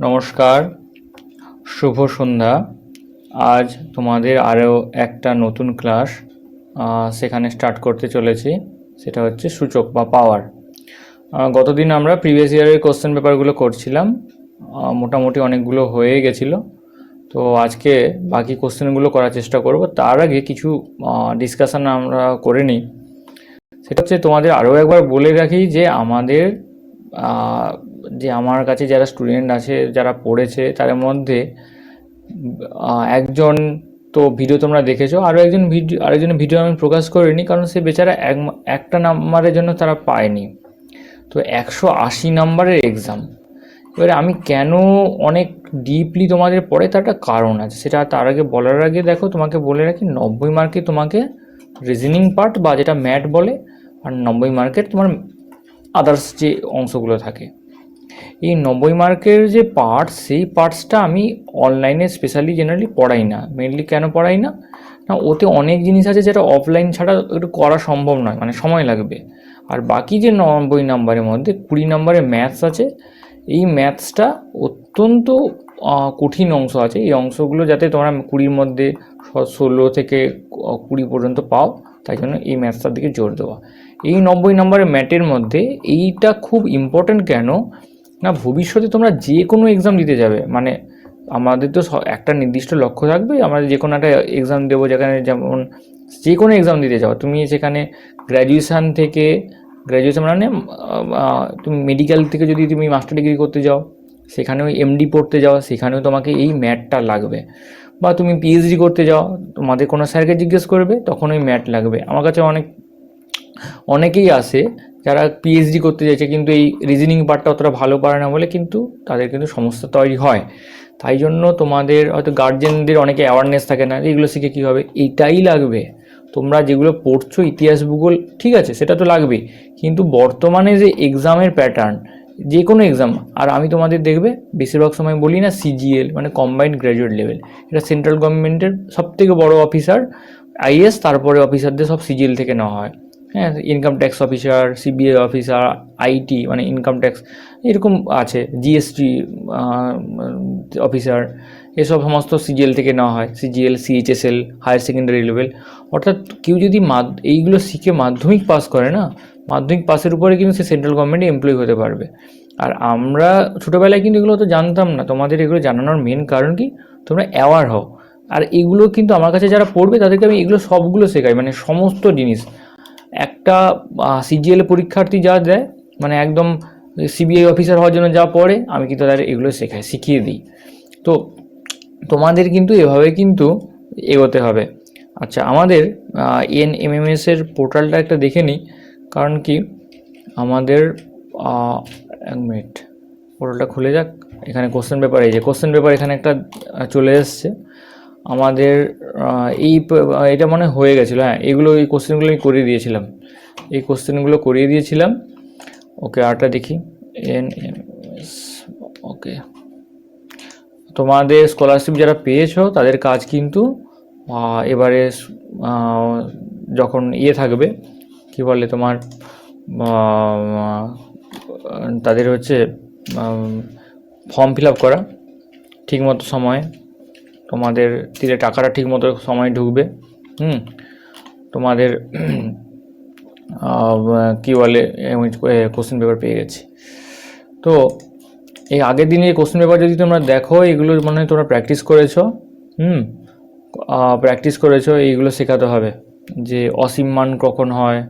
নমস্কার, শুভ সন্ধ্যা। আজ তোমাদের আরও একটা নতুন ক্লাস সেখানে স্টার্ট করতে চলেছি। সেটা হচ্ছে সূচক বা পাওয়ার। গতদিন আমরা প্রিভিয়াস ইয়ারের কোশ্চেন পেপারগুলো করছিলাম। মোটামুটি অনেকগুলো হয়ে গেছিল। তো আজকে বাকি কোশ্চেনগুলো করার চেষ্টা করব। তার আগে কিছু ডিসকাশন আমরা করে নিই। সেটা হচ্ছে তোমাদের আরও একবার বলে রাখি যে আমাদের যে আমার কাছে যারা স্টুডেন্ট আছে, যারা পড়েছে তার মধ্যে একজন তো ভিডিও তোমরা দেখেছ আরও একজন ভিডিও আরেকজনের ভিডিও আমি প্রকাশ করিনি, কারণ সে বেচারা এক, একটা নাম্বারের জন্য তারা পায়নি। তো একশো আশি নাম্বারের এক্সাম এবারে আমি কেন অনেক ডিপলি তোমাদের পড়ে, তার একটা কারণ আছে। সেটা তার আগে বলার আগে দেখো, তোমাকে বলে রাখি, নব্বই মার্কে তোমাকে রিজনিং পার্ট বা যেটা ম্যাট বলে, আর নব্বই মার্কের তোমার আদার্স যে অংশগুলো থাকে। এই নব্বই মার্কের যে পার্টস সেই পার্টসটা আমি অনলাইনে স্পেশালি জেনারেলি পড়াই না। মেনলি কেন পড়াই না? না, ওতে অনেক জিনিস আছে যেটা অফলাইন ছাড়া একটু করা সম্ভব নয় মানে সময় লাগবে। আর বাকি যে নব্বই নাম্বারের মধ্যে, কুড়ি নাম্বারের ম্যাথস আছে, এই ম্যাথসটা অত্যন্ত কঠিন অংশ আছে। এই অংশগুলো যাতে তোমরা কুড়ির মধ্যে ষোলো থেকে কুড়ি পর্যন্ত পাও, তাই জন্য এই ম্যাথসটার দিকে জোর দেওয়া। এই নব্বই নম্বরের ম্যাটের মধ্যে এইটা খুব ইম্পর্ট্যান্ট কেন? না, ভবিষ্যতে তোমরা যে কোনো এক্সাম দিতে যাবে। মানে আমাদের তো একটা নির্দিষ্ট লক্ষ্য থাকবে আমরা যে কোনো একটা এক্সাম দেবো যেখানে যেমন যে কোনো এক্সাম দিতে যাও। তুমি সেখানে গ্র্যাজুয়েশান থেকে গ্র্যাজুয়েশন মানে তুমি মেডিকেল থেকে যদি তুমি মাস্টার ডিগ্রি করতে যাও, সেখানেও এমডি পড়তে যাও, সেখানেও তোমাকে এই ম্যাটটা লাগবে। বা তুমি পিএইচডি করতে যাও, তোমাদের কোনো স্যারকে জিজ্ঞেস করবে, তখন ওই ম্যাট লাগবে। আমার কাছে অনেক, অনেকেই আসে যারা পিএইচডি করতে চাইছে কিন্তু এই রিজনিং পার্টটা অতটা ভালো পারে না বলে কিন্তু তাদের কিন্তু সমস্যা তৈরি হয়। তাই জন্য তোমাদের হয়তো গার্জেনদের অনেকে অ্যাওয়ারনেস থাকে না এগুলো শিখে কী হবে? এইটাই লাগবে। তোমরা যেগুলো পড়ছো ইতিহাস ভূগোল, ঠিক আছে, সেটা তো লাগবেই। কিন্তু বর্তমানে যে এক্সামের প্যাটার্ন যে কোনো এক্সাম আর আমি তোমাদের দেখবে বেশিরভাগ সময় বলি না সিজিএল মানে কম্বাইন্ড গ্র্যাজুয়েট লেভেল এটা সেন্ট্রাল গভর্নমেন্টের সবথেকে বড় অফিসার আইএস তারপরে অফিসারদের সব সিজিএল থেকে নেওয়া হয়। হ্যাঁ income tax officer CBI officer IT মানে ইনকাম ট্যাক্স এরকম আছে জিএসটি অফিসার এসব সমস্ত সিজিএল থেকে নেওয়া হয় CGL CHSL higher secondary level অর্থাৎ কেউ যদি এইগুলো শিখে মাধ্যমিক পাস করে না, মাধ্যমিক পাসের উপরে কিন্তু সে সেন্ট্রাল গভর্নমেন্টে এমপ্লয় হতে পারবে। আর আমরা ছোটোবেলায় কিন্তু এগুলো তো জানতাম না, তোমাদের এগুলো জানানোর মেন কারণ কি? তোমরা অ্যাওয়ার হও। আর এগুলো কিন্তু আমার কাছে যারা পড়বে, তাদেরকে আমি এগুলো সবগুলো শেখাই মানে সমস্ত জিনিস। একটা সিজিএল পরীক্ষার্থী যা দেয় মানে একদম সিবিআই অফিসার হওয়ার জন্য যা পড়ে, আমি কিন্তু তাদের এগুলো শেখাই, শিখিয়ে দিই। তো তোমাদের কিন্তু এভাবে কিন্তু এগোতে হবে। আচ্ছা আমাদের এন এমএমএস এর পোর্টালটা একটা দেখে নিই, কারণ কি আমাদের এক মিনিট, পোর্টালটা খুলে যাক, এখানে কোশ্চেন পেপার এই যে কোশ্চেন পেপার এখানে একটা চলে এসছে। আমাদের এই এটা মনে হয় গেছিল হ্যাঁ এগুলো, এই কোশ্চেনগুলো আমি করিয়ে দিয়েছিলাম। এই কোশ্চেনগুলো করিয়ে দিয়েছিলাম। ওকে, আরটা দেখি। N M okay. তোমাদের স্কলারশিপ যারা পেয়েছ, তাদের কাজ কিন্তু এবারে যখন ইয়ে থাকবে, কি বলে তোমার তাদের হচ্ছে ফর্ম ফিল আপ করা, ঠিকমতো সময়ে। তোমাদের দিলে টাকাটা ঠিকমতো সময় ঢুকবে, হুম? তোমাদের কি বলে কোশ্চেন পেপার পেয়ে গেছি। তো, এই আগের দিনে এই কোশ্চেন পেপার যদি তোমরা দেখো, এগুলো মানে তোমরা প্র্যাকটিস করেছ, হুম? প্র্যাকটিস করেছ, এইগুলো শেখাতে হবে। যে অসীম মান কখন হয়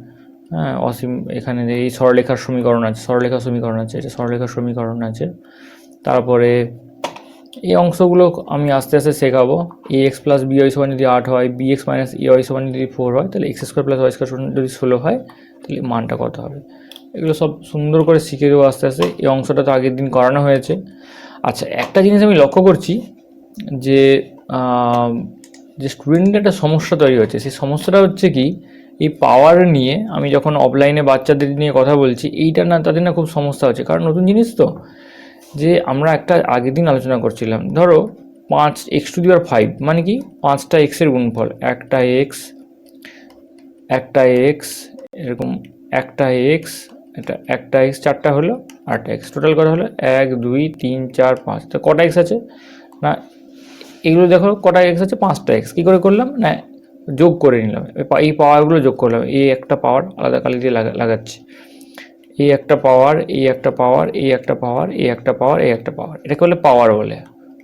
হ্যাঁ? অসীম, এখানে এই সরলেখার সমীকরণ আছে সরলেখার সমীকরণ আছে, এটা সরলেখার সমীকরণ আছে। তারপরে এই অংশগুলো আমি আস্তে আস্তে শেখাবো। A X plus B Y সমান যদি আট হয় B X minus A Y সমান যদি ফোর হয়, তাহলে X square plus Y square সমান যদি ষোলো হয়, তাহলে মানটা কত হবে? এগুলো সব সুন্দর করে শিখে দেবো আস্তে আস্তে। এই অংশটা তো আগের দিন করানো হয়েছে। আচ্ছা একটা জিনিস আমি লক্ষ্য করছি যে যে স্টুডেন্টের একটা সমস্যা তৈরি হচ্ছে সেই সমস্যাটা হচ্ছে কি, এই পাওয়ার নিয়ে আমি যখন অফলাইনে বাচ্চাদের নিয়ে কথা বলছি, এইটা না, তাদের না খুব সমস্যা হচ্ছে। কারণ নতুন জিনিস তো। যে আমরা একটা আগের দিন আলোচনা করছিলাম। ধরো পাঁচ এক্স টু দিওয়ার ফাইভ মানে কি? পাঁচটা এক্সের গুণফল। একটা এক্স একটা এক্স এরকম একটা এক্স এটা একটা এক্স চারটা হলো আটটা এক্স টোটাল করা হলো? এক, দুই, তিন, চার, পাঁচ। তো কটা এক্স আছে? না, এগুলো দেখো, কটা এক্স আছে? পাঁচটা এক্স কী করে করলাম? না, যোগ করে নিলাম। এই পাওয়ারগুলো যোগ করলাম। এই একটা পাওয়ার আলাদা কালি দিয়ে লাগা, লাগাচ্ছি। এই একটা পাওয়ার এই একটা পাওয়ার এই একটা পাওয়ার এই একটা পাওয়ার এই একটা পাওয়ার এটাকে বলে পাওয়ার বলে।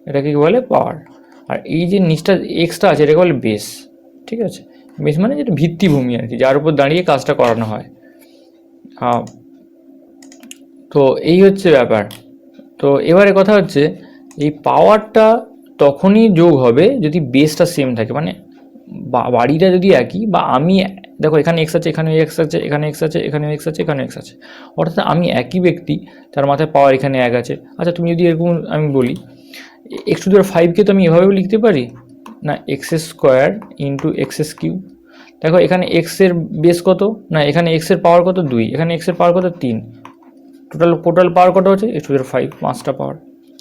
এটাকে কি বলে? পাওয়ার আর এই যে নিচটা এক্সটা আছে, এটাকে বলে বেস ঠিক আছে? বেস মানে যেটা ভিত্তিভূমি আর কি, যার উপর দাঁড়িয়ে কাজটা করানো হয়। তো এই হচ্ছে ব্যাপার। তো এবারে কথা হচ্ছে, এই পাওয়ারটা তখনই যোগ হবে যদি বেসটা সেম থাকে। মানে বাড়িটা যদি একই বা আমি দেখো এখানে এক্স আছে, এখানে এক্স আছে, এখানে এক্স আছে, এখানে এক্স আছে, এখানে এক্স আছে। অর্থাৎ আমি একই ব্যক্তি, তার মাথায় পাওয়ার এখানে এক আছে। আচ্ছা তুমি যদি এরকম আমি বলি এক্স টু দেওয়ার ফাইভকে তো আমি এভাবেও লিখতে পারি? না X square into X S cube দেখো, এখানে এক্সের বেস কত? না, এখানে এক্সের পাওয়ার কত? দুই। এখানে এক্সের পাওয়ার কত? তিন। টোটাল টোটাল পাওয়ার কত হচ্ছে এক্স টু দেওয়ার ফাইভ পাঁচটা পাওয়ার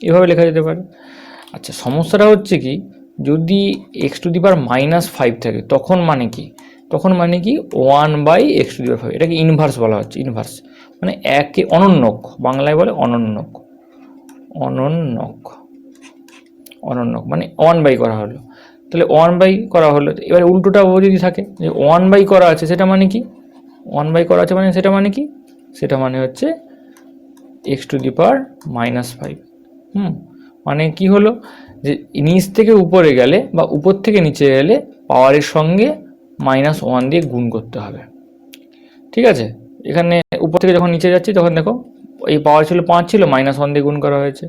এভাবে লেখা যেতে পারে। আচ্ছা সমস্যাটা হচ্ছে কি, যদি X to the power minus five থাকে, তখন মানে কি? তখন মানে কি one by X to the five এটাকে ইনভার্স বলা হচ্ছে ইনভার্স মানে একে অনন্যক, বাংলায় বলে অনন্যক। অনন্যক অনন্যক মানে ওয়ান বাই করা হলো। তাহলে ওয়ান বাই করা হলো, এবার উল্টোটা যদি থাকে, যে ওয়ান বাই করা আছে, সেটা মানে কি? ওয়ান বাই করা আছে মানে সেটা মানে কি? সেটা মানে হচ্ছে X to the power minus five hmm মানে কি হলো? যে নিচ থেকে উপরে গেলে বা উপর থেকে নিচে গেলে পাওয়ারের সঙ্গে মাইনাস ওয়ান দিয়ে গুণ করতে হবে। ঠিক আছে? এখানে উপর থেকে যখন নিচে যাচ্ছি, তখন দেখো, এই পাওয়ার ছিল পাঁচ ছিল মাইনাস ওয়ান দিয়ে গুণ করা হয়েছে।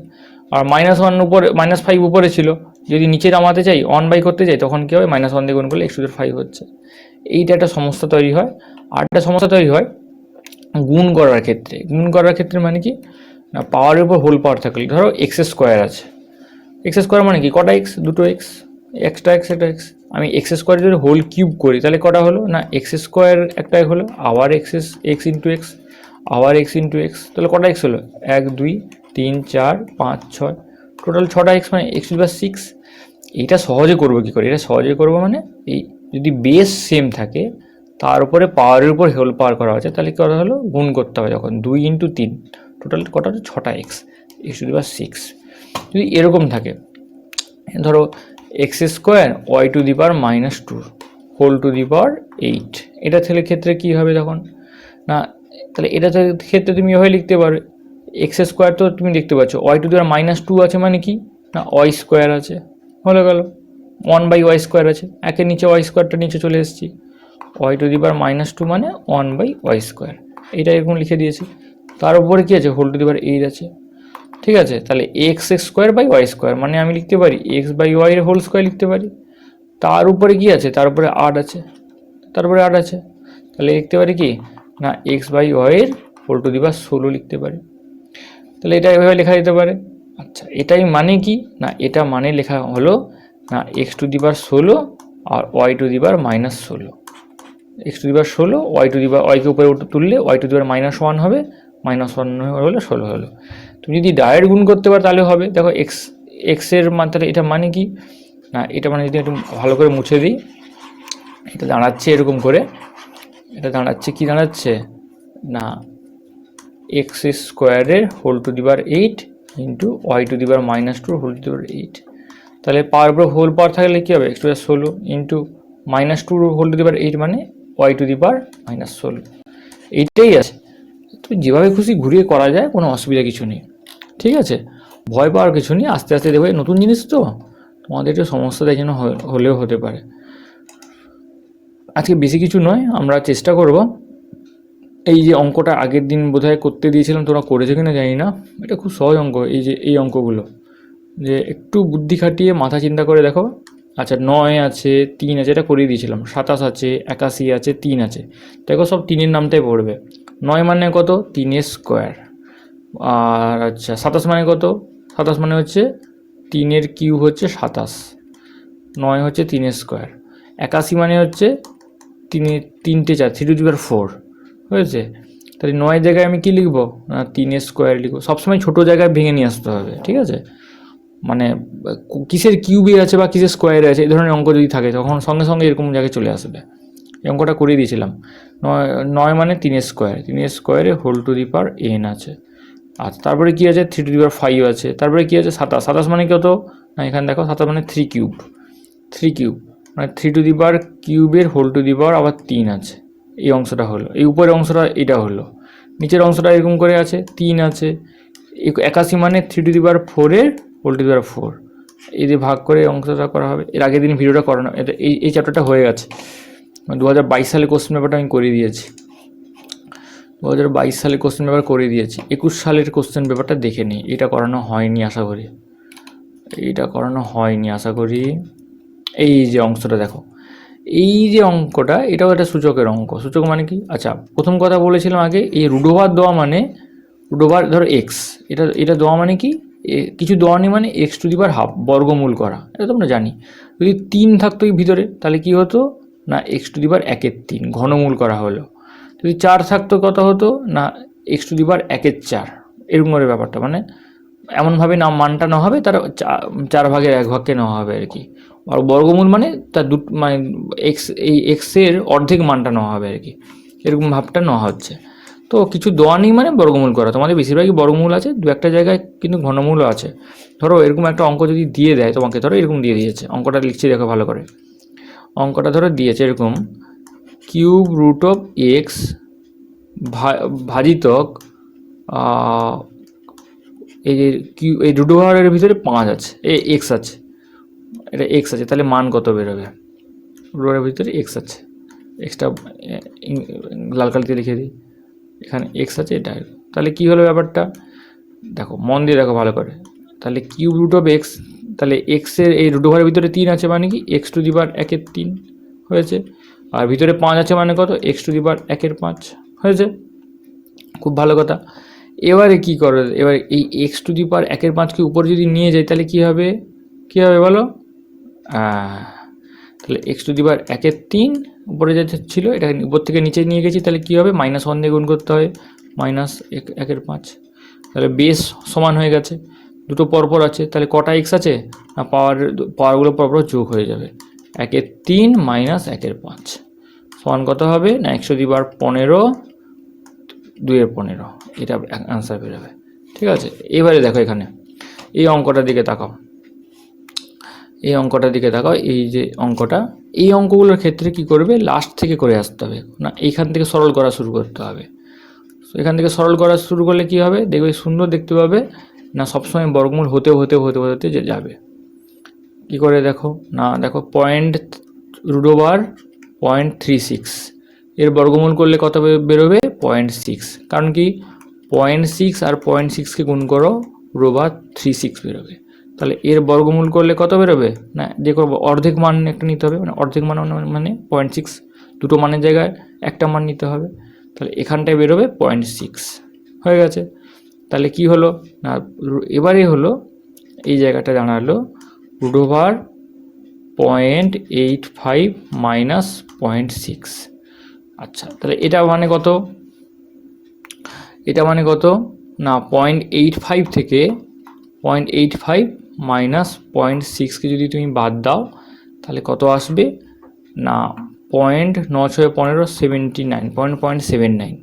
আর মাইনাস ওয়ান উপরে মাইনাস ফাইভ উপরে ছিল, যদি নিচে নামাতে চাই ওয়ান বাই করতে চাই, তখন কী হবে? মাইনাস ওয়ান দিয়ে গুণ করলে এক্স টু ফাইভ হচ্ছে। এইটা একটা সমস্যা তৈরি হয়। আর একটা সমস্যা তৈরি হয়, গুণ করার ক্ষেত্রে। গুণ করার ক্ষেত্রে মানে কি? না পাওয়ারের উপর হোল পাওয়ার থাকলে। ধরো এক্স স্কোয়ার আছে। এক্স স্কোয়ার মানে কি? কটা এক্স দুটো এক্স এক্সট্রা এক্স একটা এক্স আমি এক্স স্কোয়ার যদি হোল কিউব করি, তাহলে কটা হলো? না এক্স স্কোয়ার একটা হলো, আবার এক্স এক্স ইন্টু এক্স আবার এক্স ইন্টু এক্স তাহলে কটা এক্স হলো? এক, দুই, তিন, চার, পাঁচ, ছয়। টোটাল ছটা এক্স মানে এক্স বা সিক্স এইটা সহজে করব কী করে? এটা সহজে করব মানে এই যদি বেস সেম থাকে, তার উপরে পাওয়ারের উপর হোল পাওয়ার করা হয়েছে, তাহলে কী করা হলো? গুণ করতে হবে যখন। দুই ইন্টু তিন। টোটাল কটা হচ্ছে? ছটা এক্স এক্স টু সিক্স যদি এরকম থাকে, ধরো X square Y to the power minus two whole to the power eight. এটা ছেলে ক্ষেত্রে কী হবে তখন? না, তাহলে এটা ক্ষেত্রে তুমি এভাবে লিখতে পারবে এক্স স্কোয়ার তো তুমি দেখতে পাচ্ছ, Y to the power minus two আছে মানে কি? না, ওয়াই স্কোয়ার আছে। হলো গেল। ওয়ান বাই ওয়াই স্কোয়ার আছে। একের নিচে ওয়াই স্কোয়ারটা নিচে চলে এসেছি। Y to the power minus two মানে ওয়ান বাই ওয়াই স্কোয়ার। এটা এরকম লিখে দিয়েছি। তার উপরে কী আছে? Whole to the power eight আছে। ঠিক আছে? তাহলে X X square by Y square মানে আমি লিখতে পারি এক্স বাই ওয়াই এর হোল স্কোয়ার লিখতে পারি। তার উপরে কি আছে? তার উপরে আট আছে। তারপরে আট আছে। তাহলে লিখতে পারি কি? না এক্স বাই ওয়াই এর হোল টু দিবার ষোলো লিখতে পারি। তাহলে এটা এভাবে লেখা যেতে পারে। আচ্ছা এটাই মানে কি? না, এটা মানে লেখা হলো, না এক্স টু দিবার ষোলো আর Y to the power minus ষোলো। এক্স টু দিবার ষোলো ওয়াই টু দিবার ওয়াইকে উপরে তুললে Y to the power minus one হবে মাইনাস ওয়ান হলে ষোলো হলো। তুমি যদি ডাইরেক্ট গুণ করতে পারো তাহলে হবে। দেখো এক্স এক্সের মান তাহলে এটা মানে কি? না, এটা মানে যদি একটু ভালো করে মুছে দিই, এটা দাঁড়াচ্ছে এরকম করে। এটা দাঁড়াচ্ছে, কি দাঁড়াচ্ছে? না এক্স স্কোয়ারের whole to the power eight into Y to the power minus two whole to the power eight তাহলে পাওয়ার উপর হোল পাওয়ার থাকলে কী হবে? এক্স টু ষোলো into minus two whole to the power eight মানে Y to the power minus ষোলো। এইটাই আছে। তো যেভাবে খুশি ঘুরিয়ে করা যায়, কোনো অসুবিধা কিছু নেই। ঠিক আছে? ভয় পাওয়ার কিছু নেই। আস্তে আস্তে দেখবে নতুন জিনিস তো? তোমাদের একটু সমস্যা জন্য হলেও হতে পারে। আজকে বেশি কিছু নয়, আমরা চেষ্টা করব। এই যে অঙ্কটা আগের দিন বোধহয় করতে দিয়েছিলাম, তোমরা করেছ কিনা জানি না। এটা খুব সহজ অঙ্ক, এই যে, এই অঙ্কগুলো। যে একটু বুদ্ধি খাটিয়ে মাথা চিন্তা করে দেখো। আচ্ছা নয় আছে, তিন আছে, এটা করিয়ে দিয়েছিলাম। সাতাশ আছে, একাশি আছে, তিন আছে। দেখো সব তিনের নামটাই পড়বে। নয় মানে কত? তিনের স্কোয়ার আর আচ্ছা সাতাশ মানে কত? সাতাশ মানে হচ্ছে তিনের কিউব হচ্ছে সাতাশ। নয় হচ্ছে তিনের স্কোয়ার। একাশি মানে হচ্ছে তিনে, তিনটে চার, থ্রি টু দিবার ফোর। হয়েছে তাহলে নয় জায়গায় আমি কি লিখব? না, তিনের স্কোয়ার লিখব। সবসময় ছোটো জায়গায় ভেঙে নিয়ে আসতে হবে, ঠিক আছে? মানে কিসের কিউবে আছে বা কিসের স্কোয়ারে আছে, এই ধরনের অঙ্ক যদি থাকে, তখন সঙ্গে সঙ্গে এরকম জায়গায় চলে আসবে। এই অঙ্কটা করিয়ে দিয়েছিলাম। নয় নয় মানে তিনের স্কোয়ার। তিনের স্কোয়ারে whole to the power n আছে। আচ্ছা তারপরে কি আছে? Three to the power five আছে। তারপরে কি আছে? সাতাশ। সাতাশ মানে কত? না, এখানে দেখো, সাতাশ মানে থ্রি কিউব থ্রি কিউব মানে থ্রি টু দি পাওয়ার কিউবের হোল টু দি পাওয়ার আবার তিন আছে। এই অংশটা হলো। এই উপরের অংশটা এটা হলো। নিচের অংশটা এরকম করে আছে, তিন আছে। একাশি মানে থ্রি টু দি পাওয়ার ফোরের whole to the power four এই যে ভাগ করে এই অংশটা করা হবে। এর আগের দিন ভিডিওটা করানো এটা এই এই চ্যাপ্টারটা হয়ে গেছে। দু হাজার বাইশ সালে কোশ্চেন পেপারটা আমি করে দিয়েছি। দু হাজার বাইশ সালে কোশ্চেন পেপার করে দিয়েছি। একুশ সালের কোশ্চেন পেপারটা দেখে নিই। এটা করানো হয়নি, আশা করি। এইটা করানো হয়নি, আশা করি। এই যে অংশটা দেখো। এই যে অঙ্কটা, এটাও একটা সূচকের অঙ্ক। সূচক মানে কি? আচ্ছা প্রথম কথা বলেছিলাম আগে, এই রুডোবার দেওয়া মানে রুডোবার ধরো এক্স এটা এটা দেওয়া মানে কি? কিছু দেওয়া নেই মানে এক্স টু দিবার হাফ বর্গমূল করা। এটা তো আমরা জানি। যদি তিন থাকতো এই ভিতরে, তাহলে কি হতো? না এক্স টু দিবার একের তিন, ঘনমূল করা হলো। যদি চার থাকতো কত হতো? না এক্স টু দি দিবার একের চার। এরকম করে ব্যাপারটা মানে এমনভাবে না মানটা নেওয়া হবে, তার চার ভাগের এক ভাগকে নেওয়া হবে আর কি। আর বর্গমূল মানে তার দু মানে এক্স এই এক্সের অর্ধেক মানটা নেওয়া হবে আর কি। এরকম ভাবটা নেওয়া হচ্ছে। তো কিছু দেওয়া নেই মানে বর্গমূল করা। তোমাদের বেশিরভাগই বর্গমূল আছে, দু একটা জায়গায় কিন্তু ঘনমূলও আছে। ধরো এরকম একটা অঙ্ক যদি দিয়ে দেয় তোমাকে, ধরো এরকম দিয়ে দিয়েছে। অঙ্কটা লিখছি দেখো ভালো করে। অঙ্কটা ধরো দিয়েছে এরকম। কিউব রুট অফ এক্স ভাজিতক এই যে কিউ, এই রুট ওভারের ভিতরে পাঁচ আছে, এ, এক্স আছে। এটা এক্স আছে, তাহলে মান কত বেরোবে? রুট ওভারের ভিতরে এক্স আছে। এক্সটা লাল কালিতে লিখে দিই। এখানে এক্স আছে, এটা তাহলে কী হলো ব্যাপারটা? দেখো, মন দিয়ে দেখো ভালো করে। তাহলে কিউব রুট অফ এক্স, তাহলে এক্সের এই রুট ওভারের ভিতরে তিন আছে মানে কি? এক্স টু দিবার একের তিন হয়েছে। আর ভিতরে পাঁচ আছে মানে কত? এক্স টু দিবার একের পাঁচ। হয়েছে? খুব ভালো কথা। এবারে কি করে? এবার এই এক্স টু দি পার একের পাঁচকে উপরে যদি নিয়ে যাই তাহলে কি হবে? কি হবে বলো? তাহলে এক্স টু দি পার একের তিন উপরে যে ছিল, এটা উপর থেকে নিচে নিয়ে গেছি, তাহলে কি হবে? মাইনাস ওয়ান দিয়ে গুণ করতে হবে মাইনাস এক, একের পাঁচ। তাহলে বেস সমান হয়ে গেছে। দুটো পরপর আছে। তাহলে কটা এক্স আছে? না, পাওয়ার, পাওয়ারগুলো পরপর যোগ হয়ে যাবে। একের তিন মাইনাস একের পাঁচ। সমান কত হবে? না, একশো দিবার পনেরো, দুইয়ের পনেরো। এটা অ্যান্সার বেরোবে। ঠিক আছে? এবারে দেখো এখানে। এই অঙ্কটার দিকে তাকাও। এই অঙ্কটার দিকে তাকাও। এই যে অঙ্কটা, এই অঙ্কগুলোর ক্ষেত্রে কি করবে? লাস্ট থেকে করে আসতে হবে। না, এইখান থেকে সরল করা শুরু করতে হবে। এখান থেকে সরল করা শুরু করলে কি হবে? দেখবে সুন্দর দেখতে পাবে। না, সবসময় বর্গমূল হতে হতে হতে হতে যাবে। কি করে দেখো? না, দেখো point root over point three six. এর বর্গমূল করলে কত বেরোবে? Point six. কারণ কি? পয়েন্ট সিক্স আর পয়েন্ট সিক্সকে গুণ করো রোবার থ্রি সিক্স বেরোবে। তাহলে এর বর্গমূল করলে কত বেরোবে? না করব, অর্ধেক মান একটা নিতে হবে মানে অর্ধেক মান মানে- মানে পয়েন্ট সিক্স। দুটো মানের জায়গায় একটা মান নিতে হবে। তাহলে এখানটায় বেরোবে পয়েন্ট সিক্স। হয়ে গেছে। তাহলে কি হলো? না এবারে হলো, এই জায়গাটা দাঁড়াল root over point eight five minus point six. আচ্ছা তাহলে এটা মানে কত? এটা মানে কত? না, পয়েন্ট এইট ফাইভ থেকে point eight five minus point সিক্সকে যদি তুমি বাদ দাও, তাহলে কত আসবে? না, পয়েন্ট ন ছয় পনেরো seventy nine, point point seven nine.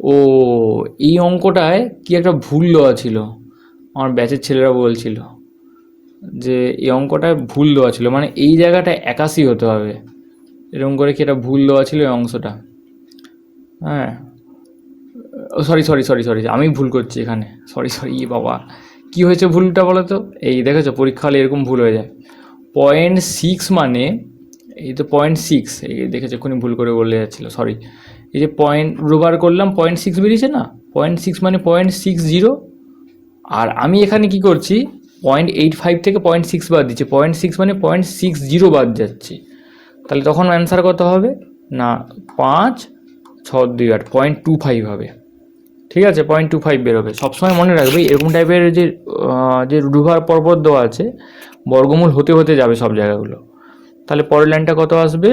ও, এই অঙ্কটায় কি একটা ভুল দেওয়া ছিল? আমার ব্যাচের ছেলেরা বলছিল যে এই অঙ্কটায় ভুল দেওয়া ছিল মানে এই জায়গাটায় একাশি হতে হবে। এরকম করে কি এটা ভুল দেওয়া ছিল এই অংশটা? হ্যাঁ। সরি সরি সরি সরি আমি ভুল করছি এখানে। সরি সরি ই বাবা। কি হয়েছে ভুলটা বলো তো? এই দেখেছ, পরীক্ষা হলে এরকম ভুল হয়ে যায়। পয়েন্ট সিক্স মানে এই তো পয়েন্ট সিক্স এই দেখেছ, এক্ষুনি ভুল করে বলে যাচ্ছিল সরি এই যে পয়েন্ট রোবার করলাম পয়েন্ট সিক্স বেরিয়েছে না? পয়েন্ট সিক্স মানে পয়েন্ট সিক্স জিরো আর আমি এখানে কি করছি? পয়েন্ট এইট ফাইভ থেকে পয়েন্ট সিক্স বাদ দিচ্ছি। পয়েন্ট সিক্স মানে পয়েন্ট সিক্স জিরো বাদ যাচ্ছি। তাহলে তখন অ্যান্সার কত হবে? না, পাঁচ ছ দুই আট পয়েন্ট টু ফাইভ হবে। ঠিক আছে পয়েন্ট টু ফাইভ বেরোবে। সবসময় মনে রাখবে, এরকম টাইপের যে যে রুডুভার পর্বত দেওয়া আছে, বর্গমূল হতে হতে যাবে সব জায়গাগুলো। তাহলে পরের লাইনটা কত আসবে?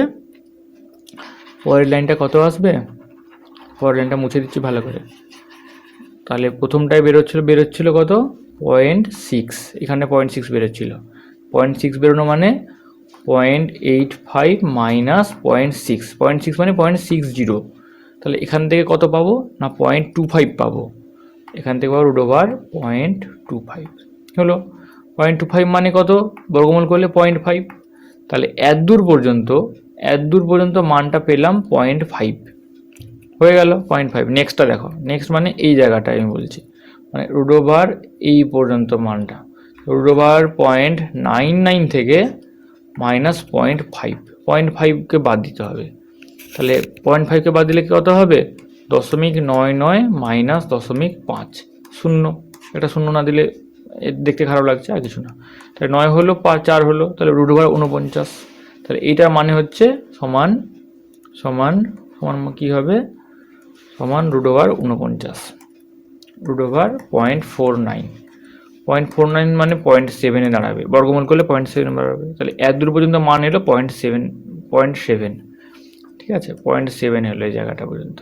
পরের লাইনটা কত আসবে? পরের লাইনটা মুছে দিচ্ছি ভালো করে। তাহলে প্রথমটায় বেরোচ্ছিল বেরোচ্ছিল কত? পয়েন্ট সিক্স এখানে পয়েন্ট সিক্স বেরোচ্ছিল। পয়েন্ট সিক্স বেরোনো মানে point eight five minus point six point six মানে পয়েন্ট সিক্স জিরো তাহলে এখান থেকে কত পাবো? না পয়েন্ট টু ফাইভ পাবো। এখান থেকে পাবো root over point two five হলো? পয়েন্ট টু ফাইভ মানে কত? বর্গমূল করলে পয়েন্ট ফাইভ তাহলে এত দূর পর্যন্ত, এত দূর পর্যন্ত মানটা পেলাম পয়েন্ট ফাইভ হয়ে গেল পয়েন্ট ফাইভ নেক্সটটা দেখো। নেক্সট মানে এই জায়গাটা আমি বলছি। মানে রুট ওভার এই পর্যন্ত মানটা। Root over point nine nine থেকে মাইনাস পয়েন্ট ফাইভ পয়েন্ট ফাইভকে বাদ দিতে হবে। তাহলে পয়েন্ট ফাইভকে বাদ দিলে কত হবে? দশমিক নয় নয় মাইনাস দশমিক পাঁচ। শূন্য। এটা শূন্য না দিলে দেখতে খারাপ লাগছে, আর কিছু না। তাহলে নয় হলো চার হলো, তাহলে রুট ওভার উনপঞ্চাশ তাহলে এইটার মানে হচ্ছে সমান সমান সমান কী হবে? সমান রুট ওভার উনপঞ্চাশ root over point four nine point four nine মানে পয়েন্ট সেভেনে দাঁড়াবে। বর্গমূল করলে পয়েন্ট সেভেন দাঁড়াবে তাহলে এত দূর পর্যন্ত মান এলো পয়েন্ট সেভেন পয়েন্ট সেভেন। ঠিক আছে? পয়েন্ট সেভেন হলো এই জায়গাটা পর্যন্ত।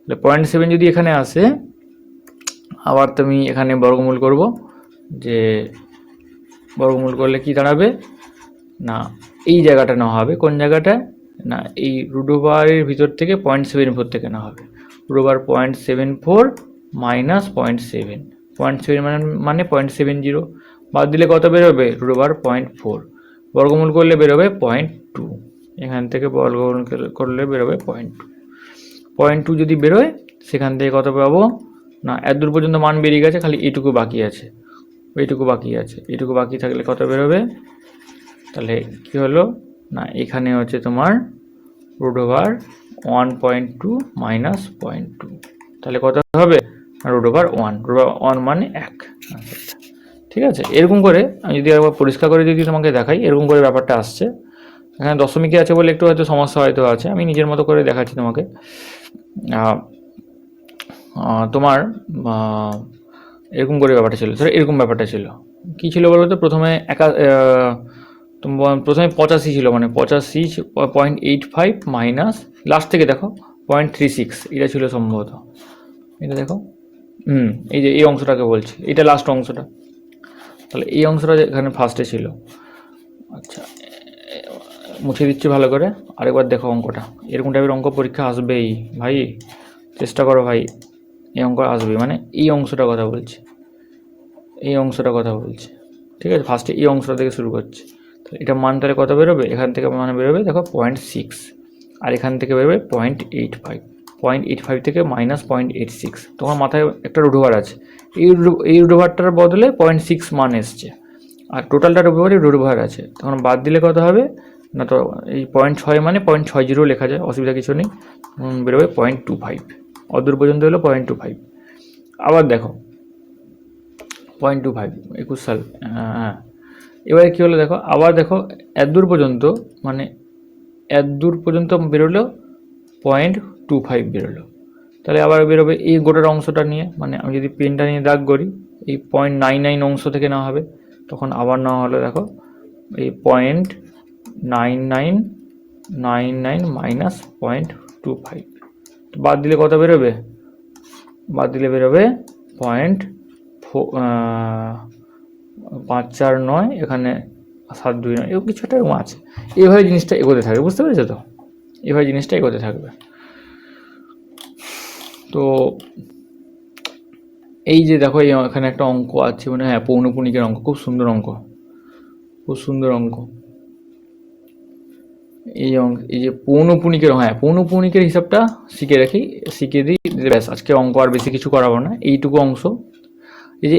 তাহলে পয়েন্ট সেভেন যদি এখানে আসে, আবার তুমি এখানে বর্গমূল করব যে বর্গমূল করলে কি দাঁড়াবে? না, এই জায়গাটা নেওয়া হবে। কোন জায়গাটা? না, এই রুডোবারের ভিতর থেকে পয়েন্ট সেভেন ফোর থেকে নেওয়া হবে। Root over point seven four minus point seven. Point seven মানে মানে পয়েন্ট সেভেন জিরো বাদ দিলে কত বেরোবে? রুডোবার পয়েন্ট ফোর বর্গমূল করলে বেরোবে পয়েন্ট টু এখান থেকে বর্গমূল করলে বেরোবে পয়েন্ট টু পয়েন্ট টু যদি বেরোয়, সেখান থেকে কত পাবো? না, এত দূর পর্যন্ত মান বেরিয়ে গেছে, খালি এইটুকু বাকি আছে। এইটুকু বাকি আছে। এটুকু বাকি থাকলে কত বেরোবে? তাহলে কি হলো? না, এখানে হচ্ছে তোমার root over one point two minus point two তাহলে কত হবে? Root over one root over one মানে এক। ঠিক আছে? এরকম করে আমি যদি একবার পরিষ্কার করে যদি তোমাকে দেখাই, এরকম করে ব্যাপারটা আসছে। এখানে দশমিকে আছে বলে একটু হয়তো সমস্যা হয়তো আছে, আমি নিজের মতো করে দেখাচ্ছি তোমাকে। তোমার এরকম করে ব্যাপারটা ছিল। ধরো এরকম ব্যাপারটা ছিল। কী ছিল বলো তো? প্রথমে একা প্রথমে পঁচাশি ছিল মানে পঁচাশি point eight five minus last থেকে দেখো পয়েন্ট থ্রি সিক্স এটা ছিল সম্ভবত। এটা দেখো। হুম, এই যে এই অংশটাকে বলছি, এটা লাস্ট অংশটা। তাহলে এই অংশটা এখানে ফার্স্টে ছিল। আচ্ছা মুছে দিচ্ছি ভালো করে, আরেকবার দেখো অঙ্কটা। এরকম টাইপের অঙ্ক পরীক্ষা আসবেই, ভাই। চেষ্টা করো ভাই, এই অঙ্ক আসবে মানে এই অংশটা কথা বলছি। এই অংশটা কথা বলছি, ঠিক আছে? ফার্স্টে এই অংশটা থেকে শুরু করছি। তো এটা মান তাহলে কত বেরোবে? এখান থেকে মানে বেরোবে, দেখো পয়েন্ট সিক্স আর এখান থেকে বেরোবে point eight five point eight five থেকে মাইনাস পয়েন্ট এইট সিক্স তোমার মাথায় একটা রুডোভার আছে। এই এই রুডোভারটার বদলে পয়েন্ট সিক্স মান এসছে। আর টোটালটার উপরে রুডোভার আছে। তখন বাদ দিলে কত হবে? না তো, এই পয়েন্ট ছয় মানে পয়েন্ট ছয় জিরো লেখা যায়, অসুবিধা কিছু নেই। বেরোবে পয়েন্ট টু ফাইভ অদূর পর্যন্ত হলো পয়েন্ট টু ফাইভ আবার দেখো পয়েন্ট টু ফাইভ একুশ সাল হ্যাঁ এবারে কী হলো দেখো, আবার দেখো এত দূর পর্যন্ত মানে এত দূর পর্যন্ত বেরোলো পয়েন্ট টু ফাইভ বেরোলো। তাহলে আবার বেরোবে এই গোটার অংশটা নিয়ে মানে আমি যদি পেনটা নিয়ে দাগ করি, এই পয়েন্ট নাইন নাইন অংশ থেকে নেওয়া হবে, তখন আবার নেওয়া হলো দেখো, এই point nine nine nine nine minus point two five বাদ দিলে কত বেরোবে? বাদ দিলে বেরোবে পয়েন্ট পাঁচ চার নয়, এখানে সাত দুই নয়, এরকম কিছু একটা এরকম আছে। এইভাবে জিনিসটা এগোতে থাকবে বুঝতে পেরেছ তো? এভাবে জিনিসটা এগোতে থাকবে। তো এই যে দেখো, এই এখানে একটা অঙ্ক আছে মানে হ্যাঁ পৌনপুনিকের অঙ্ক, খুব সুন্দর অঙ্ক, খুব সুন্দর অঙ্ক। এই অঙ্ক, এই যে পৌনপুনিকের হ্যাঁ পৌনপুনিকের হিসাবটা শিখে রাখি, শিখে দিই ব্যাস, আজকে অঙ্ক আর বেশি কিছু করাবো না, এইটুকু অংশ। এই যে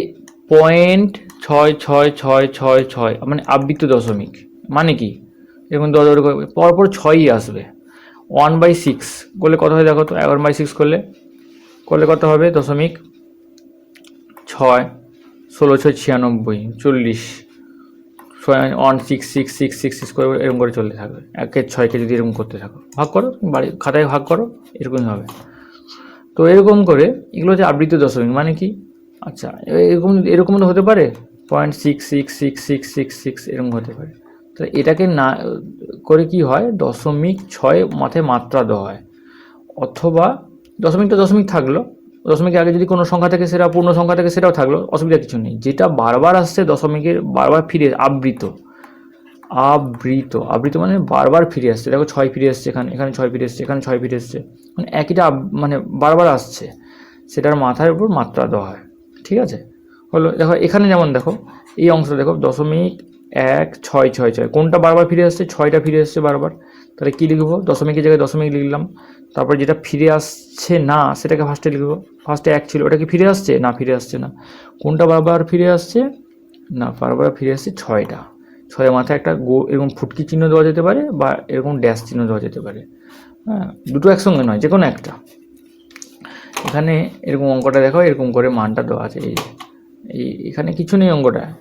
পয়েন্ট ছয় ছয় ছয় ছয় ছয় মানে আবৃত্ত দশমিক মানে কি? এরকম দশ পরপর ছয়ই আসবে। ওয়ান বাই সিক্স করলে কত হয় দেখো তো? এগারো বাই সিক্স করলে করলে কত হবে? দশমিক ছয়, ষোলো, ছয়, ছিয়ানব্বই, চল্লিশ। One six six six six six করে এরকম করে চলতে থাকবে। একের ছয়কে যদি এরকম করতে থাকো, ভাগ করো, বাড়ি, খাতায় ভাগ করো, এরকমই হবে। তো এরকম করে এগুলো হচ্ছে আবৃত্ত দশমিক মানে কি? আচ্ছা এরকম এরকম তো হতে পারে। Point six six six six six six এরকম হতে পারে। তো এটাকে না, করে কি হয়? দশমিক ছয় মাথায় মাত্রা দেওয়া হয়। অথবা দশমিকটা দশমিক থাকল। দশমিকের আগে যদি কোনো সংখ্যা থাকে সেটা, পূর্ণ সংখ্যা থাকে সেটাও থাকল। অসুবিধা কিছু নেই। যেটা বারবার আসছে, দশমিকের বারবার ফিরে, আবৃত। আবৃত। আবৃত মানে বারবার ফিরে আসছে। দেখো ছয় ফিরে আসছে এখানে এখানে ছয় ফিরে আসছে, এখানে ছয় ফিরে আসছে। মানে একইটা মানে বারবার আসছে। সেটার মাথার উপর মাত্রা দেওয়া হয়। ঠিক আছে? হলো, দেখো এখানে যেমন দেখো, এই অংশটা দেখো, দশমিক এক, ছয় ছয় ছয়। কোনটা বারবার ফিরে আসছে? ছয়টা ফিরে আসছে বারবার। তাহলে কী লিখব? দশমিকের জায়গায় দশমিক লিখলাম। তারপর যেটা ফিরে আসছে না, সেটাকে ফার্স্টে লিখব। ফার্স্টে এক ছিল, ওটা কি ফিরে আসছে? না, ফিরে আসছে না। কোনটা বারবার ফিরে আসছে? না, বারবার ফিরে আসছে ছয়টা। ছয় মাথায় একটা গো, এরকম ফুটকি চিহ্ন দেওয়া যেতে পারে বা এরকম ড্যাশ চিহ্ন দেওয়া যেতে পারে। হ্যাঁ দুটো একসঙ্গে নয়, যে কোনো একটা। এখানে এরকম অঙ্কটা দেখো, এরকম করে মানটা দেওয়া আছে। এই, এখানে কিছু নেই অঙ্কটা।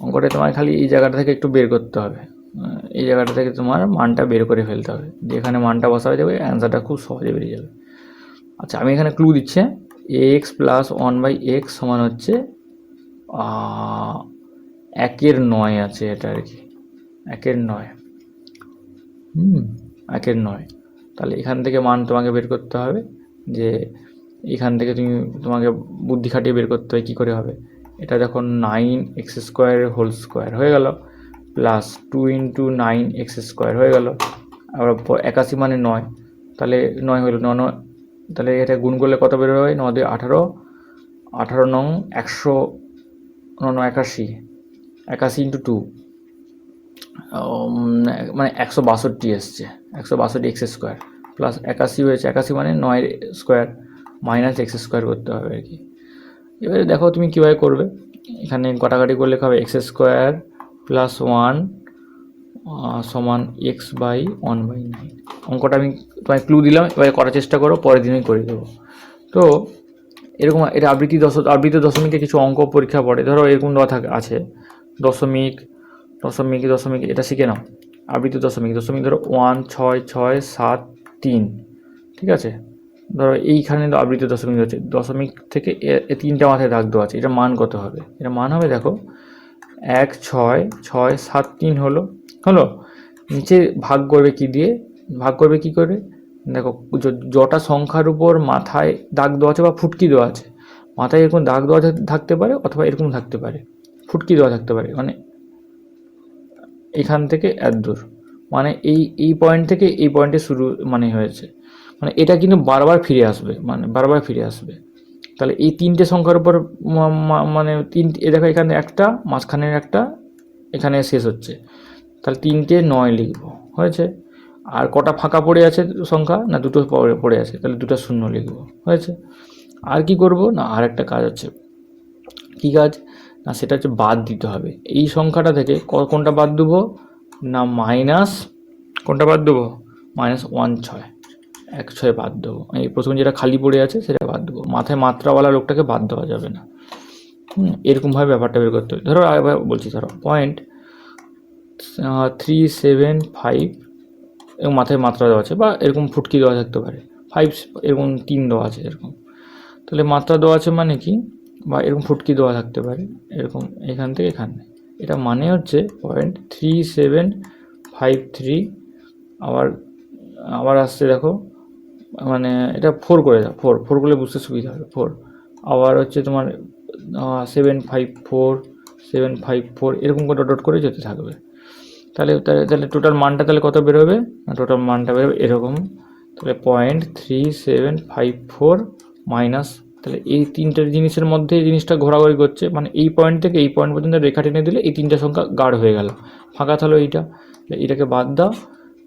অঙ্কটা তোমায় খালি এই জায়গাটা থেকে একটু বের করতে হবে। এই জায়গাটা থেকে তোমার মানটা বের করে ফেলতে হবে। যেখানে মানটা বসাবে যাবে অ্যান্সারটা খুব সহজে বেরিয়ে যাবে। আচ্ছা আমি এখানে ক্লু দিচ্ছি x plus one by x সমান হচ্ছে একের নয় আছে এটা আর কি। একের নয়। হুম, একের নয়। তাহলে এখান থেকে মান তোমাকে বের করতে হবে, যে এখান থেকে তুমি তোমাকে বুদ্ধি খাটিয়ে বের করতে হবে কী করে হবে। এটা দেখো nine x square whole square হয়ে গেল। Plus two into nine x square হয়ে গেল। আবার একাশি মানে নয়। তাহলে নয় হলো ন নয়। তাহলে এটা গুণ করলে কত বেরোবে ন দুই আঠারো। আঠারো নং একশো, ন একাশি। একাশি ইন্টু টু মানে একশো বাষট্টি এসছে। একশো বাষট্টি এক্স স্কোয়ার প্লাস একাশি হয়েছে। একাশি মানে নয় স্কোয়ার মাইনাস এক্স স্কোয়ার করতে হবে আর কি। এবারে দেখো তুমি কীভাবে করবে। এখানে কাটাকাটি করলে হবে এক্স স্কোয়ার প্লাস ওয়ান সমান x by one by nine অঙ্কটা আমি তোমায় ক্লু দিলাম, এবারে করার চেষ্টা করো, পরের দিনই করে দেবো। তো, এরকম এটা আবৃত্তি দশ, আবৃত্তি দশমিকে কিছু অঙ্ক পরীক্ষা পড়ে। ধরো এরকম দেওয়া থাকে, আছে। দশমিক দশমিক দশমিক, এটা শিখে নাও। আবৃত্তি দশমিক দশমিক ধরো ওয়ান ছয় ছয়, সাত, তিন। ঠিক আছে? ধরো এইখানে আবৃত্তি দশমিক হচ্ছে। দশমিক থেকে তিনটা মাথায় দাগ দেওয়া আছে। এটা মান কত হবে? এটা মান হবে, দেখো এক, ছয় ছয়, সাত, তিন হলো। হলো? নিচে ভাগ করবে কি দিয়ে? ভাগ করবে কি করে? দেখো যটা সংখ্যার উপর মাথায় দাগ দেওয়া আছে বা ফুটকি দেওয়া আছে। মাথায় এরকম দাগ দেওয়া থাক- থাকতে পারে অথবা এরকম থাকতে পারে। ফুটকি দেওয়া থাকতে পারে। মানে এখান থেকে এত দূর। মানে এই এই পয়েন্ট থেকে এই পয়েন্টে শুরু মানে হয়েছে। মানে এটা কিন্তু বারবার ফিরে আসবে। মানে বারবার ফিরে আসবে। তাহলে এই তিনটে সংখ্যার উপর মানে তিন এ দেখো এখানে একটা মাঝখানের একটা, এখানে শেষ হচ্ছে। তাহলে তিনটে নয় লিখব, হয়েছে? আর কটা ফাঁকা পড়ে আছে সংখ্যা? না, দুটো পড়ে আছে, তাহলে দুটো শূন্য লিখব, হয়েছে? আর কি করব? না, আর একটা কাজ আছে। কী কাজ? না, সেটা হচ্ছে বাদ দিতে হবে। এই সংখ্যাটা থেকে কোনটা বাদ দেবো? না, মাইনাস, কোনটা বাদ দেবো? মাইনাস ওয়ান ছয়। এক ছয় বাদ দেবো। এই প্রথমে যেটা খালি পড়ে আছে সেটা বাদ দেবো। মাথায় মাত্রাওয়ালা লোকটাকে বাদ দেওয়া যাবে না। এরকমভাবে ব্যাপারটা বের করতে হবে। ধরো আবার বলছি, ধরো পয়েন্ট থ্রি সেভেন ফাইভ এবং মাথায় মাত্রা দেওয়া আছে বা এরকম ফুটকি দেওয়া থাকতে পারে। ফাইভ এরকম তিন দেওয়া আছে এরকম। তাহলে মাত্রা দেওয়া আছে মানে কি? বা এরকম ফুটকি দেওয়া থাকতে পারে। এরকম এখান থেকে এখানে এটা মানে হচ্ছে point three seven five three আবার আবার আসছে দেখো মানে এটা ফোর করে দাও ফোর ফোর করলে বুঝতে সুবিধা হবে ফোর আবার হচ্ছে তোমার seven five four seven five four এরকম করে ডট করে যেতে থাকবে। তাহলে তাহলে তাহলে টোটাল মানটা তাহলে কত বেরোবে? টোটাল মানটা বেরোবে এরকম। তাহলে point three seven five four minus তাহলে এই তিনটে জিনিসের মধ্যে এই জিনিসটা ঘোরাঘুরি করছে মানে এই পয়েন্ট থেকে এই পয়েন্ট পর্যন্ত রেখা টেনে দিলে এই তিনটে সংখ্যা গাঢ় হয়ে গেল। ফাঁকা থাকল এইটা। তাহলে এটাকে বাদ দাও।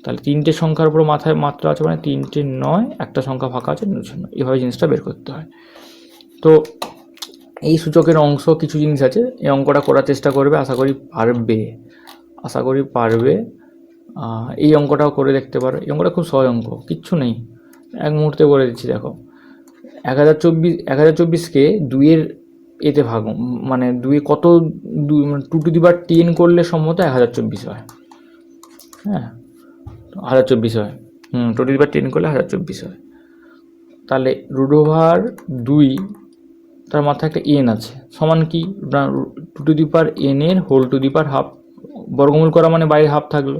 তাহলে তিনটে সংখ্যার উপর মাথায় মাত্রা আছে মানে তিনটে নয়, একটা সংখ্যা ফাঁকা আছে শূন্য এভাবে জিনিসটা বের করতে হয়। তো এই সূচকের অংশ কিছু জিনিস আছে, এই অঙ্কটা করার চেষ্টা করবে, আশা করি পারবে। আশা করি পারবে। এই অঙ্কটাও করে দেখতে পারো। এই অঙ্কটা খুব সহজ অঙ্ক, কিচ্ছু নেই। এক মুহূর্তে করে দিচ্ছি, দেখো। এক হাজার চব্বিশ, এক হাজার চব্বিশকে দুইয়ের এতে ভাগ মানে দুই কত দু মানে টু টু দিবার টেন করলে সম্মত এক হাজার চব্বিশ হয়। হ্যাঁ। হাজার চব্বিশ হয়। হুম two to the power ten করলে হাজার চব্বিশ হয়। তাহলে রুট ওভার দুই, তার মাথায় একটা এন আছে। সমান কি? Two to the power whole to the power half বর্গমূল করা মানে বাইরে হাফ থাকল।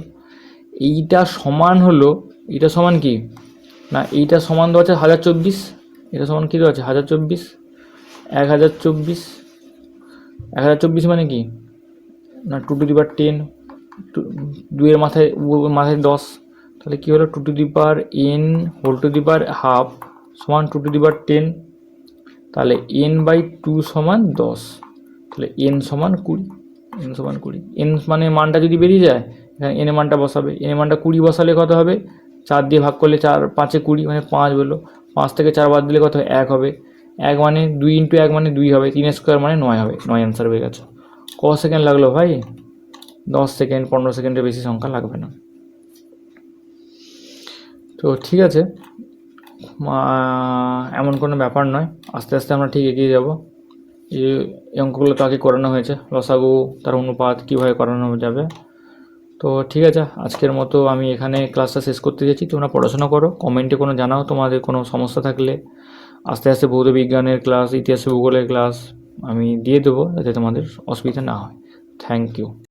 এইটা সমান হলো এটা সমান কি? না, এইটা সমান দেওয়া আছে হাজার চব্বিশ, এটা সমান কী দেওয়া আছে? হাজার চব্বিশ, এক হাজার চব্বিশ, এক হাজার চব্বিশ মানে কি? না two to the power ten দুইয়ের মাথায় মাথায় দশ তাহলে কী হলো? Two to the power n whole to the power half সমান two to the power ten তাহলে এন বাই টু সমান দশ, তাহলে এন সমান কুড়ি এন সমান কুড়ি এন মানে মানটা যদি বেরিয়ে যায়, এখানে এন মানটা বসাবে এন মানটা কুড়ি বসালে কত হবে? চার দিয়ে ভাগ করলে চার, পাঁচে কুড়ি মানে পাঁচ বলল পাঁচ থেকে চার বাদ দিলে কত? এক হবে, এক মানে দুই ইন্টু এক মানে দুই হবে তিন স্কোয়ার মানে নয় হবে, নয় অ্যান্সার হয়ে গেছে। ক সেকেন্ড লাগল ভাই? দশ সেকেন্ড পনেরো সেকেন্ডের বেশি সংখ্যা লাগবে না। তো ঠিক আছে। এমন কোনো ব্যাপার নয়। আস্তে আস্তে আমরা ঠিক এগিয়ে যাব। এই অঙ্কগুলো তো আগে করানো হয়েছে। লসাগু তার অনুপাত কীভাবে করানো যাবে? তো ঠিক আছে, আজকের মতো আমি এখানে ক্লাসটা শেষ করতে যাচ্ছি। তোমরা পড়াশোনা করো, কমেন্টে কোনো জানাও তোমাদের কোনো সমস্যা থাকলে। আস্তে আস্তে ভৌত বিজ্ঞানের ক্লাস, ইতিহাসে ভূগোলের ক্লাস আমি দিয়ে দেবো যাতে তোমাদের অসুবিধা না হয়। Thank you